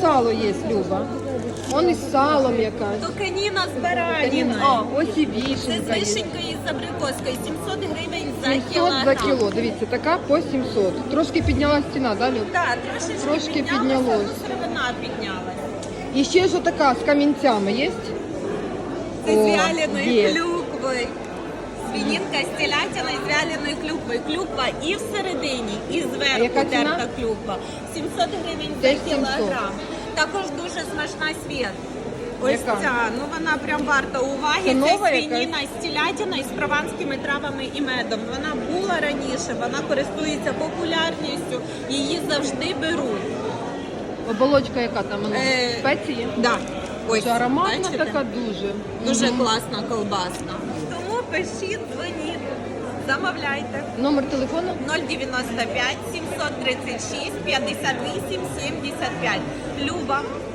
Сало є, Люба. Он із салом якась. Токаніна з Канін- бараніною. А, ось і Це вішенька з є. вишенькою і з абрикоскою. 700 гривень за 700 кілограм. за кіло. Дивіться, така по 700. Трошки підняла ціна, да, Люб? Так, трошечки, Трошки піднялося, піднялось. ну, сировина піднялась. І ще ж така з камінцями є? Це з О, вяленою є. клюквою. Свінінка з телятиною вяленою клюквою. Клюква і всередині, і зверху терта клюква. 700 гривень за кілограм. Також дуже смачна світ. Ось Яка? ця, ну вона прям варта уваги. Це Це, свініна з телятиною, з прованськими травами і медом. Вона була раніше, вона користується популярністю, її завжди беруть. Оболочка яка там? Вона? Е, Спеції? Да. Ось, ароматна бачите? така дуже. Дуже класна колбаска. Тому пишіть, дзвоніть, замовляйте. Номер телефону? 095 736 58 75. Люба.